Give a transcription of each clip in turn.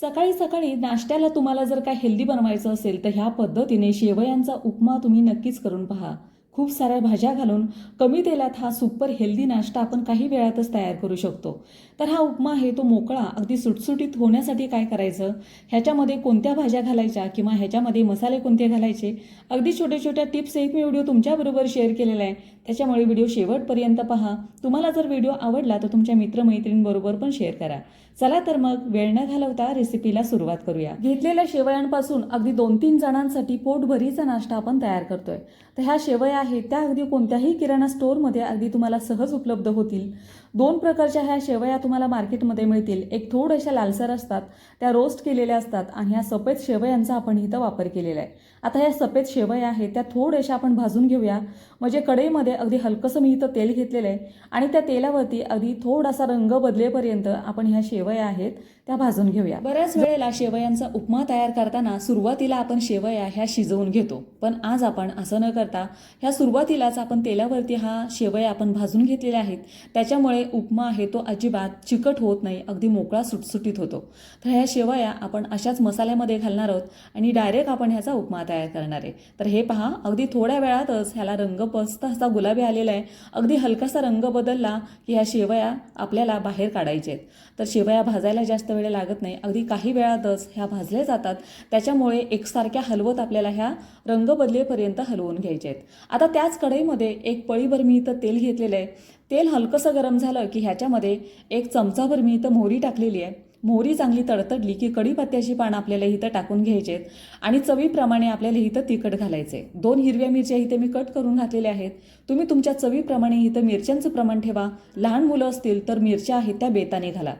सकाळी सकाळी नाश्त्याला तुम्हाला जर काय हेल्दी बनवायचं असेल तर ह्या पद्धतीने शेवयांचा उपमा तुम्ही नक्कीच करून पहा. खूप साऱ्या भाज्या घालून कमी तेलात हा सुपर हेल्दी नाश्ता आपण काही वेळातच तयार करू शकतो. तर हा उपमा आहे तो मोकळा अगदी सुटसुटीत होण्यासाठी काय करायचं? ह्याच्यामध्ये कोणत्या भाज्या घालायच्या किंवा ह्याच्यामध्ये मसाले कोणते घालायचे? अगदी छोट्या छोट्या टिप्स एक मी व्हिडिओ तुमच्याबरोबर शेअर केलेला आहे. त्याच्यामुळे व्हिडिओ शेवटपर्यंत पहा. तुम्हाला जर व्हिडिओ आवडला तर तुमच्या मित्रमैत्रिणींबरोबर पण शेअर करा. चला तर मग वेळ न घालवता रेसिपीला सुरुवात करूया. घेतलेल्या शेवयांपासून अगदी दोन तीन जणांसाठी पोटभरीचा नाश्ता आपण तयार करतोय. तर ह्या शेवया आहेत त्या अगदी कोणत्याही किराणा स्टोअरमध्ये अगदी तुम्हाला सहज उपलब्ध होतील. दोन प्रकारच्या ह्या शेवया तुम्हाला मार्केटमध्ये मिळतील. एक थोड्याशा लालसर असतात त्या रोस्ट केलेल्या असतात आणि ह्या सफेद शेवयांचा आपण इथं वापर केलेला आहे. आता ह्या सफेद शेवया आहेत त्या थोड्याशा आपण भाजून घेऊया. म्हणजे कढईमध्ये अगदी हलकंसं मी इथं तेल घेतलेलं आहे आणि त्या तेलावरती अगदी थोडासा रंग बदलेपर्यंत आपण ह्या शेवया आहेत त्या भाजून घेऊया. बऱ्याच वेळेला शेवयांचा उपमा तयार करताना सुरुवातीला आपण शेवया ह्या शिजवून घेतो. पण आज आपण असं न करता ह्या सुरुवातीलाच आपण तेलावरती हा शेवया आपण भाजून घेतलेल्या आहेत. त्याच्यामुळे उपमा आहे तो अजिबात चिकट होत नाही अगदी मोकळा सुटसुटीत होतो. तर ह्या शेवया आपण अशाच मसाल्यामध्ये घालणार आहोत आणि डायरेक्ट आपण ह्याचा उपमा तयार करणार आहे. तर हे पहा अगदी थोड्या वेळातच ह्याला रंग मस्त असा गुलाबी आलेला आहे. अगदी हलकासा रंग बदलला की ह्या शेवया आपल्याला बाहेर काढायचे आहेत. तर शेवया भाजायला जास्त वेळ लागत नाही. अगदी काही वेळातच ह्या भाजल्या जातात. त्याच्यामुळे एकसारख्या हलवत आपल्याला ह्या रंग बदलेपर्यंत हलवून घ्यायचे आहेत. आता त्याच कढईमध्ये एक पळीभर मी इथं तेल घेतलेलं आहे. तेल हलकंसं गरम झालं की ह्याच्यामध्ये एक चमचाभर मी इथं मोहरी टाकलेली आहे. मोहरी चांगली तडतडली की कढीपत्त्याची पानं आपल्याला इथं टाकून घ्यायचे आहेत. आणि चवीप्रमाणे आपल्याला इथं तिखट घालायचे दोन हिरव्या मिरच्या इथे मी कट करून घातलेल्या आहेत. तुम्ही तुमच्या चवीप्रमाणे इथं मिरच्यांचं प्रमाण ठेवा. लहान मुलं असतील तर मिरच्या आहेत त्या बेताने घाला.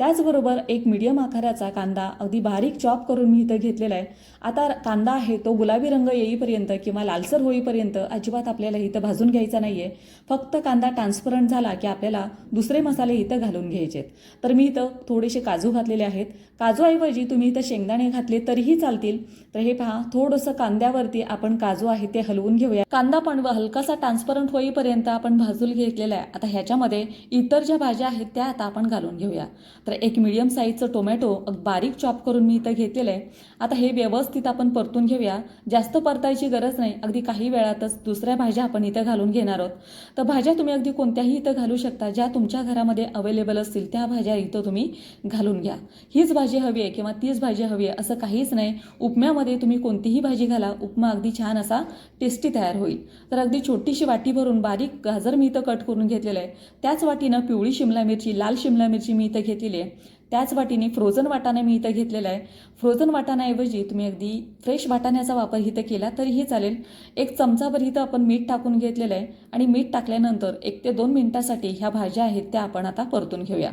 त्याचबरोबर एक मीडियम आकाराचा कांदा अगदी बारीक चॉप करून मी इथं घेतलेला आहे. आता कांदा आहे तो गुलाबी रंग येईपर्यंत किंवा लालसर होईपर्यंत अजिबात आपल्याला इथं भाजून घ्यायचा नाही आहे फक्त कांदा ट्रान्सपरंट झाला की आपल्याला दुसरे मसाले इथं घालून घ्यायचे आहेत तर मी इथं थोडेसे काजू घातलेले आहेत. काजूऐवजी तुम्ही इथं शेंगदाणे घातले तरीही चालतील. तर हे पहा थोडंसं कांद्यावरती आपण काजू आहे ते हलवून घेऊया. कांदा पण हलकासा ट्रान्सपरंट होईपर्यंत आपण भाजून घेतलेला आहे. आता ह्याच्यामध्ये इतर ज्या भाज्या आहेत त्या आता आपण घालून घेऊया. तर एक मिडियम साईजचं टोमॅटो बारीक चॉप करून मी इथं घेतलेलं आहे. आता हे व्यवस्थित आपण परतून घेऊया. जास्त परतायची गरज नाही. अगदी काही वेळातच दुसऱ्या भाज्या आपण इथं घालून घेणार आहोत. तर भाज्या तुम्ही अगदी कोणत्याही इथं घालू शकता. ज्या तुमच्या घरामध्ये अवेलेबल असतील त्या भाज्या इथं तुम्ही घालून घ्या. हीच भाजी हवी आहे किंवा तीच भाजी हवी आहे असं काहीच नाही. उपम्यामध्ये तुम्ही कोणतीही भाजी घाला. उपमा अगदी छान असा टेस्टी तयार होईल. तर अगदी छोटीशी वाटी भरून बारीक गाजर मी इथं कट करून घेतलेलं आहे. त्याच वाटीनं पिवळी शिमला मिरची लाल शिमला मिरची मी इथं घेतलेली आहे त्याच वाटीने फ्रोझन वाटाणा मी इथं घेतलेला आहे. फ्रोझन वाटाण्याऐवजी तुम्ही अगदी फ्रेश वाटाण्याचा वापर इथं केला तरीही चालेल. एक चमचाभर इथं आपण मीठ टाकून घेतलेलं आहे आणि मीठ टाकल्यानंतर एक ते दोन मिनिटासाठी ह्या भाज्या आहेत त्या आपण आता परतून घेऊया.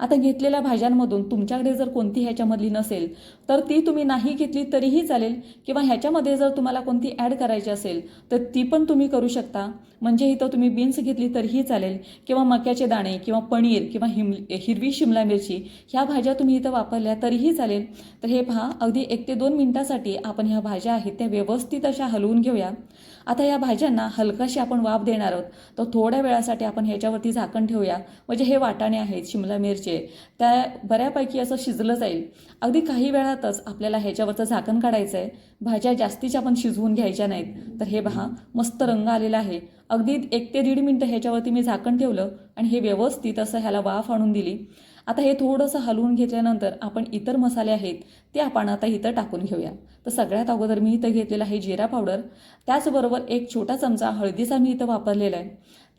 आता घेतलेल्या भाज्यांमधून तुमच्याकडे जर कोणती ह्याच्यामधली नसेल तर ती तुम्ही नाही घेतली तरीही चालेल किंवा ह्याच्यामध्ये जर तुम्हाला कोणती ॲड करायची असेल तर ती पण तुम्ही करू शकता. म्हणजे इथं तुम्ही बीन्स घेतली तरीही चालेल किंवा मक्याचे दाणे किंवा पनीर किंवा हिम हिरवी शिमला मिरची ह्या भाज्या तुम्ही इथं वापरल्या तरीही चालेल. तर हे पहा अगदी एक ते दोन मिनटासाठी आपण ह्या भाज्या आहेत त्या व्यवस्थित अशा हलवून घेऊया. आता या भाज्यांना हलकाशी आपण वाफ देणार आहोत. तर थोड्या वेळासाठी आपण ह्याच्यावरती झाकण ठेवूया. म्हणजे हे वाटाणे आहेत शिमला मिरचे त्या बऱ्यापैकी असं शिजलं जाईल. अगदी काही वेळातच आपल्याला ह्याच्यावरचं झाकण काढायचं आहे भाज्या जास्तीच्या आपण शिजवून घ्यायच्या नाहीत. तर हे पहा मस्त रंग आलेला आहे. अगदी एक ते दीड मिनटं ह्याच्यावरती मी झाकण ठेवलं आणि हे व्यवस्थित असं ह्याला वाफ आणून दिली. आता हे थोडंसं हलवून घेतल्यानंतर आपण इतर मसाले आहेत ते आपण आता इथं टाकून घेऊया. तर सगळ्यात अगोदर मी इथं घेतलेला आहे जिरा पावडर. त्याचबरोबर एक छोटा चमचा हळदीचा मी इथं वापरलेला आहे.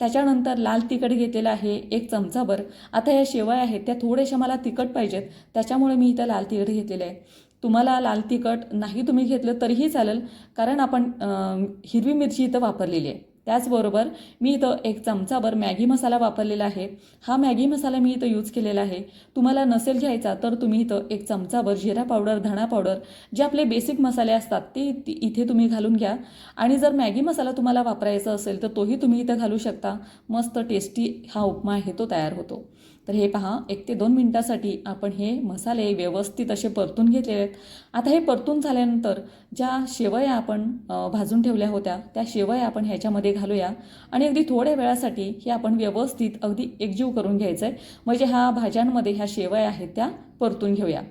त्याच्यानंतर लाल तिखट घेतलेलं आहे एक चमचाभर आता ह्या शेवया आहेत त्या थोड्याशा मला तिखट पाहिजेत त्याच्यामुळे मी इथं लाल तिखट घेतलेलं आहे. तुम्हाला लाल तिखट नाही तुम्ही घेतलं तरीही चालेल कारण आपण हिरवी मिरची इथं वापरलेली आहे. त्याचबरोबर मी इथं एक चमचाभर मॅगी मसाला वापरलेला आहे. हा मॅगी मसाला मी इथं यूज केलेला आहे. तुम्हाला नसेल घ्यायचा तर तुम्ही इथं एक चमचाभर जिरा पावडर धणा पावडर जे आपले बेसिक मसाले असतात ते इथे तुम्ही घालून घ्या. आणि जर मॅगी मसाला तुम्हाला वापरायचा असेल तर तोही तुम्ही इथं घालू शकता. मस्त टेस्टी हा उपमा आहे तो तयार होतो. तर हे पहा एक ते दोन मिनटासाठी आपण हे मसाले व्यवस्थित असे परतून घेतले आहेत. आता हे परतून झाल्यानंतर ज्या शेवया आपण भाजून ठेवल्या होत्या त्या शेवया आपण ह्याच्यामध्ये घालूया. आणि अगदी थोड्या वेळासाठी हे आपण व्यवस्थित अगदी एकजीव करून घ्यायचं आहे म्हणजे ह्या भाज्यांमध्ये ह्या शेवया आहेत त्या परतून घेऊया.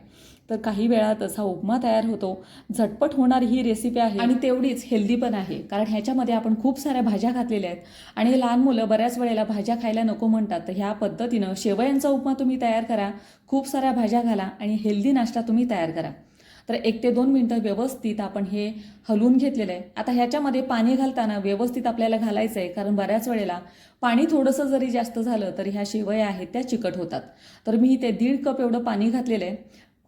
तर काही वेळातच हा उपमा तयार होतो. झटपट होणारी ही रेसिपी आहे. आणि तेवढीच हेल्दी पण आहे. कारण ह्याच्यामध्ये आपण खूप साऱ्या भाज्या घातलेल्या आहेत. आणि लहान मुलं बऱ्याच वेळेला भाज्या खायला नको म्हणतात. तर ह्या पद्धतीनं शेवयांचा उपमा तुम्ही तयार करा. खूप साऱ्या भाज्या घाला आणि हेल्दी नाश्ता तुम्ही तयार करा. तर एक ते दोन मिनटं व्यवस्थित आपण हे हलवून घेतलेलं आहे. आता ह्याच्यामध्ये पाणी घालताना व्यवस्थित आपल्याला घालायचं आहे. कारण बऱ्याच वेळेला पाणी थोडंसं जरी जास्त झालं तर ह्या शेवया आहेत त्या चिकट होतात. तर मी इथे दीड कप एवढं पाणी घातलेलं आहे.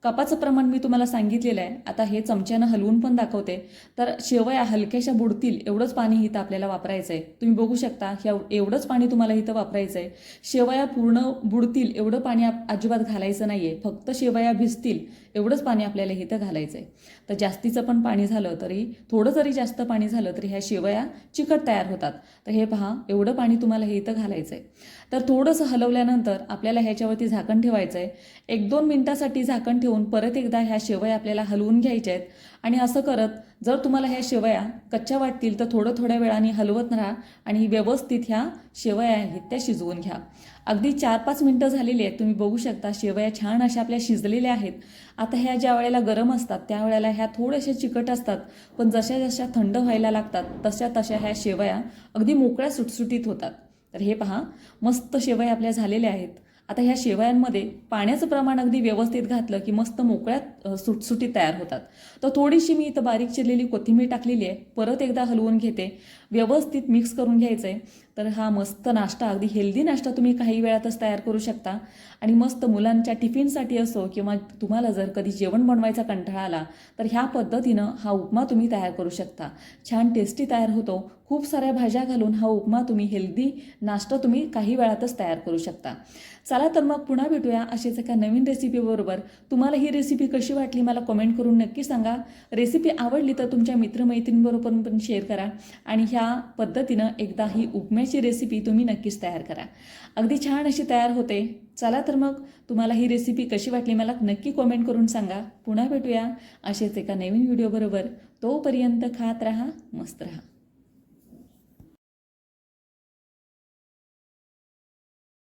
कपाचं प्रमाण मी तुम्हाला सांगितलेलं आहे. आता हे चमच्यानं हलवून पण दाखवते. तर शेवया हलक्याशा बुडतील एवढंच पाणी इथं आपल्याला वापरायचं आहे तुम्ही बघू शकता ह्या एवढंच पाणी तुम्हाला इथं वापरायचं आहे शेवया पूर्ण बुडतील एवढं पाणी अजिबात घालायचं नाही आहे फक्त शेवया भिजतील एवढंच पाणी आपल्याला इथं घालायचं आहे तर जास्तीचं पण पाणी झालं तरी थोडं जरी जास्त पाणी झालं तरी ह्या शेवया चिकट तयार होतात. तर हे पहा एवढं पाणी तुम्हाला हे इथं घालायचं आहे तर थोडंसं हलवल्यानंतर आपल्याला ह्याच्यावरती झाकण ठेवायचं आहे एक दोन मिनटासाठी झाकण घेऊन परत एकदा ह्या शेवया आपल्याला हलवून घ्यायच्या आहेत. आणि असं करत जर तुम्हाला ह्या शेवया कच्च्या वाटतील तर थोडं थोड्या वेळाने हलवत राहा आणि व्यवस्थित ह्या शेवया आहेत त्या शिजवून घ्या. अगदी चार पाच मिनटं झालेली आहेत तुम्ही बघू शकता शेवया छान अशा आपल्या शिजलेल्या आहेत. आता ह्या ज्या वेळेला गरम असतात त्यावेळेला ह्या थोड्याशा चिकट असतात पण जशा जशा थंड व्हायला लागतात तशा तशा ह्या शेवया अगदी मोकळ्या सुटसुटीत होतात. तर हे पहा मस्त शेवया आपल्या झालेल्या आहेत. आता ह्या शेवयांमध्ये पाण्याचं प्रमाण अगदी व्यवस्थित घातलं की मस्त मोकळ्यात सुटसुटी सुटसुटीत तयार होतात. तर थोडीशी मी इथं बारीक चिरलेली कोथिंबीर टाकलेली आहे. परत एकदा हलवून घेते. व्यवस्थित मिक्स करून घ्यायचं आहे तर हा मस्त नाश्ता अगदी हेल्दी नाश्ता तुम्ही काही वेळातच तयार करू शकता. आणि मस्त मुलांच्या टिफिनसाठी असो किंवा तुम्हाला जर कधी जेवण बनवायचा कंटाळा आला तर ह्या पद्धतीनं हा उपमा तुम्ही तयार करू शकता. छान टेस्टी तयार होतो. खूप साऱ्या भाज्या घालून हा उपमा तुम्ही हेल्दी नाश्ता तुम्ही काही वेळातच तयार करू शकता. चला तर मग पुन्हा भेटूया अशीच एका नवीन रेसिपीबरोबर तुम्हाला ही रेसिपी कशी वाटली मला कमेंट करून नक्की सांगा. रेसिपी आवडली तर तुमच्या मित्रमैत्रिणींबरोबर पण शेअर करा. आणि ह्या पद्धतीनं एकदा ही उपम्याची रेसिपी तुम्ही नक्कीच तयार करा. अगदी छान अशी तयार होते. चला तर मग तुम्हाला ही रेसिपी कशी वाटली मला नक्की कॉमेंट करून सांगा. पुन्हा भेटूया असेच एका नवीन व्हिडिओबरोबर तोपर्यंत खात राहा मस्त राहा.